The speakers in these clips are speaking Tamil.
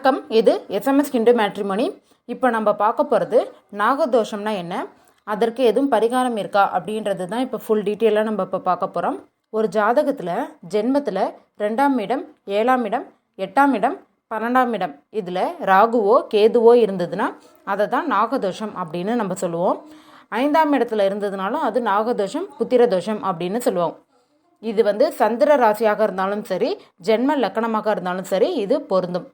வணக்கம். இது எஸ்எம்எஸ் கிண்டு மேட்ரிமோனி இப்போ நம்ம பார்க்க போகிறது நாகதோஷம்னா என்ன? அதற்கு எதுவும் பரிகாரம் இருக்கா அப்படின்றது தான் இப்போ ஃபுல் டீட்டெயிலாக நம்ம இப்போ பார்க்க போகிறோம் ஒரு ஜாதகத்தில் ஜென்மத்தில் ரெண்டாம் இடம் ஏழாம் இடம் எட்டாம் இடம் பன்னெண்டாம் இடம். இதில் ராகுவோ கேதுவோ இருந்ததுன்னா அதை தான் நாகதோஷம் அப்படின்னு நம்ம சொல்லுவோம். ஐந்தாம் இடத்துல இருந்ததுனாலும் அது நாகதோஷம் புத்திரதோஷம் அப்படின்னு சொல்லுவோம். இது வந்து சந்திர ராசியாக இருந்தாலும் சரி ஜென்ம லக்கணமாக இருந்தாலும் சரி இது பொருந்தும்.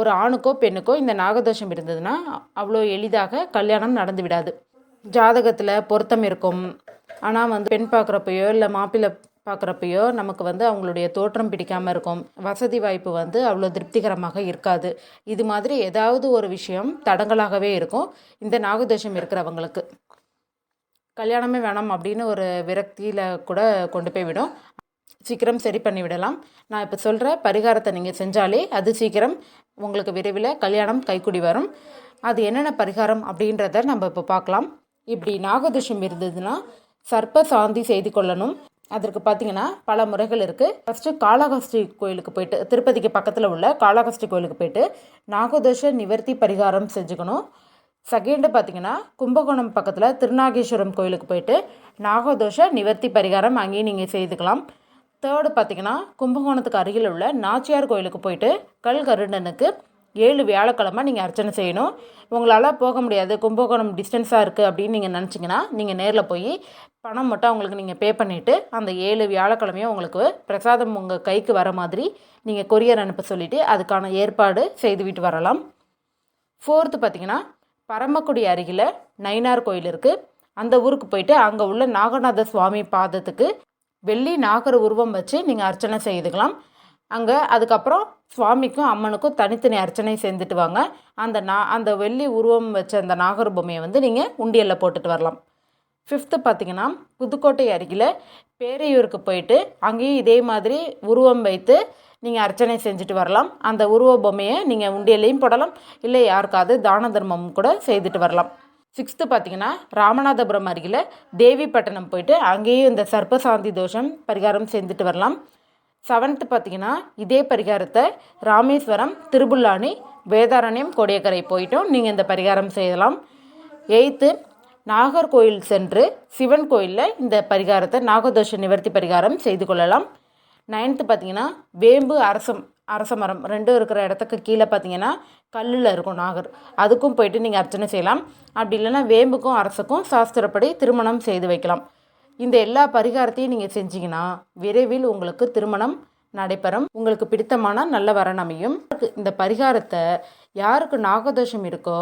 ஒரு ஆணுக்கோ பெண்ணுக்கோ இந்த நாகதோஷம் இருந்ததுன்னா அவ்வளோ எளிதாக கல்யாணம் நடந்து விடாது. ஜாதகத்தில் பொருத்தம் இருக்கும். ஆனால் வந்து பெண் பார்க்குறப்பையோ இல்லை மாப்பிள்ளை பார்க்குறப்பையோ நமக்கு வந்து அவங்களுடைய தோற்றம் பிடிக்காமல் இருக்கும். வசதி வாய்ப்பு வந்து அவ்வளோ திருப்திகரமாக இருக்காது. இது மாதிரி ஏதாவது ஒரு விஷயம் தடங்கலாகவே இருக்கும். இந்த நாகதோஷம் இருக்கிறவங்களுக்கு. கல்யாணமே வேணாம் அப்படின்னு ஒரு விரக்தியில் கூட கொண்டு போய் விடும். சீக்கிரம் சரி பண்ணி விடலாம் நான் இப்போ சொல்கிற பரிகாரத்தை நீங்கள் செஞ்சாலே அது சீக்கிரம் உங்களுக்கு விரைவில் கல்யாணம் கைக்குடி வரும். அது என்னென்ன பரிகாரம் அப்படின்றத நம்ம இப்போ பார்க்கலாம். இப்படி நாகதோஷம் இருந்ததுன்னா சர்ப்ப சாந்தி செய்து கொள்ளணும். அதற்கு பார்த்தீங்கன்னா பல முறைகள் இருக்குது ஃபஸ்ட்டு காளஹஸ்தி கோயிலுக்கு போயிட்டு திருப்பதிக்கு பக்கத்தில் உள்ள காளஹஸ்தி கோயிலுக்கு போயிட்டு நாகதோஷ நிவர்த்தி பரிகாரம் செஞ்சுக்கணும். செகண்டு பார்த்தீங்கன்னா கும்பகோணம் பக்கத்தில் திருநாகேஸ்வரம் கோயிலுக்கு போயிட்டு நாகதோஷ நிவர்த்தி பரிகாரம் அங்கேயும் நீங்கள் செய்துக்கலாம். தேர்டு பார்த்தீங்கன்னா கும்பகோணத்துக்கு அருகில் உள்ள நாச்சியார் கோயிலுக்கு போயிட்டு கல் கருடனுக்கு ஏழு வியாழக்கிழமை நீங்கள் அர்ச்சனை செய்யணும். உங்களால் போக முடியாது. கும்பகோணம் டிஸ்டன்ஸாக இருக்குது அப்படின்னு நீங்கள் நினச்சிங்கன்னா நீங்கள் நேரில் போய் பணம் மட்டும் அவங்களுக்கு நீங்கள் பே பண்ணிவிட்டு அந்த ஏழு வியாழக்கிழமையும் உங்களுக்கு பிரசாதம் உங்கள் கைக்கு வர மாதிரி நீங்கள் கொரியர் அனுப்ப சொல்லிவிட்டு அதுக்கான ஏற்பாடு செய்துவிட்டு வரலாம். ஃபோர்த்து பார்த்தீங்கன்னா பரமக்குடி அருகில் நயினார் கோயில் இருக்குது அந்த ஊருக்கு போயிட்டு அங்கே உள்ள நாகநாத சுவாமி பாதத்துக்கு வெள்ளி நாகர் உருவம் வச்சு நீங்கள் அர்ச்சனை செய்துக்கலாம். அங்கே அதுக்கப்புறம் சுவாமிக்கும் அம்மனுக்கும் தனித்தனி அர்ச்சனை செஞ்சுட்டு வாங்க. அந்த நா அந்த வெள்ளி உருவம் வச்ச அந்த நாகர் பொம்மையை வந்து நீங்கள் உண்டியலில் போட்டுட்டு வரலாம். ஃபிஃப்த்து பார்த்தீங்கன்னா புதுக்கோட்டை அருகில் பேரையூருக்கு போயிட்டு அங்கேயும் இதே மாதிரி உருவம் வைத்து நீங்கள் அர்ச்சனை செஞ்சுட்டு வரலாம். அந்த உருவ பொம்மையை நீங்கள் உண்டியல்லையும் போடலாம். இல்லை யாருக்காவது தான தர்மம் கூட செய்துட்டு வரலாம். சிக்ஸ்த்து பார்த்தீங்கன்னா ராமநாதபுரம் அருகில் தேவிப்பட்டினம் போயிட்டு அங்கேயும் இந்த சர்ப்பசாந்தி தோஷம் பரிகாரம் செஞ்சுட்டு வரலாம். செவன்த்து பார்த்தீங்கன்னா இதே பரிகாரத்தை ராமேஸ்வரம் திருபுல்லானி வேதாரண்யம் கொடியக்கரை போயிட்டும் நீங்கள் இந்த பரிகாரம் செய்யலாம். எயித்து நாகர்கோயில் சென்று சிவன் கோயிலில் இந்த பரிகாரத்தை நாகதோஷ நிவர்த்தி பரிகாரம் செய்து கொள்ளலாம். நைன்த்து பார்த்தீங்கன்னா வேம்பு அரசம் அரச மரம் ரெண்டும் இருக்கிற இடத்துக்கு கீழே பார்த்தீங்கன்னா கல்லில் இருக்கும் நாகர். அதுக்கும் போயிட்டு நீங்கள் அர்ச்சனை செய்யலாம். அப்படி இல்லைன்னா வேம்புக்கும் அரசுக்கும் சாஸ்திரப்படி திருமணம் செய்து வைக்கலாம். இந்த எல்லா பரிகாரத்தையும் நீங்கள் செஞ்சீங்கன்னா விரைவில் உங்களுக்கு திருமணம் நடைபெறும். உங்களுக்கு பிடித்தமான நல்ல வரன் அமையும். இந்த பரிகாரத்தை யாருக்கு நாகதோஷம் இருக்கோ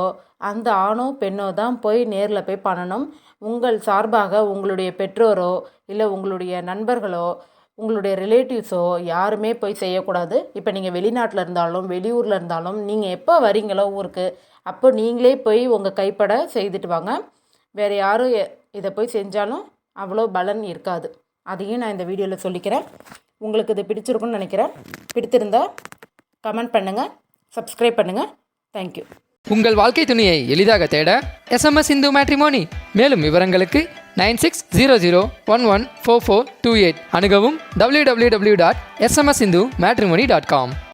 அந்த ஆணோ பெண்ணோ தான் போய் நேரில் போய் பண்ணணும். உங்கள் சார்பாக உங்களுடைய பெற்றோரோ இல்லை உங்களுடைய நண்பர்களோ உங்களுடைய ரிலேட்டிவ்ஸோ யாருமே போய் செய்யக்கூடாது. இப்போ நீங்கள் வெளிநாட்டில் இருந்தாலும் வெளியூரில் இருந்தாலும் நீங்கள் எப்போ வரீங்களோ ஊருக்கு அப்போ நீங்களே போய் உங்கள் கைப்பட செய்துட்டு வாங்க. வேறு யாரும் எ- இதை போய் செஞ்சாலும் அவ்வளோ பலன் இருக்காது. அதையும் நான் இந்த வீடியோவில் சொல்லிக்கிறேன். உங்களுக்கு இது பிடிச்சிருக்குன்னு நினைக்கிறேன். பிடித்திருந்தா கமெண்ட் பண்ணுங்கள் சப்ஸ்கிரைப் பண்ணுங்கள் தேங்க்யூ உங்கள் வாழ்க்கை துணையை எளிதாக தேட எஸ்எம்எஸ் இந்து மேட்ரிமோனி மேலும் விவரங்களுக்கு nine six zero zero one one four four two eight அணுகவும் W W W dot SMS Hindu matrimony dot com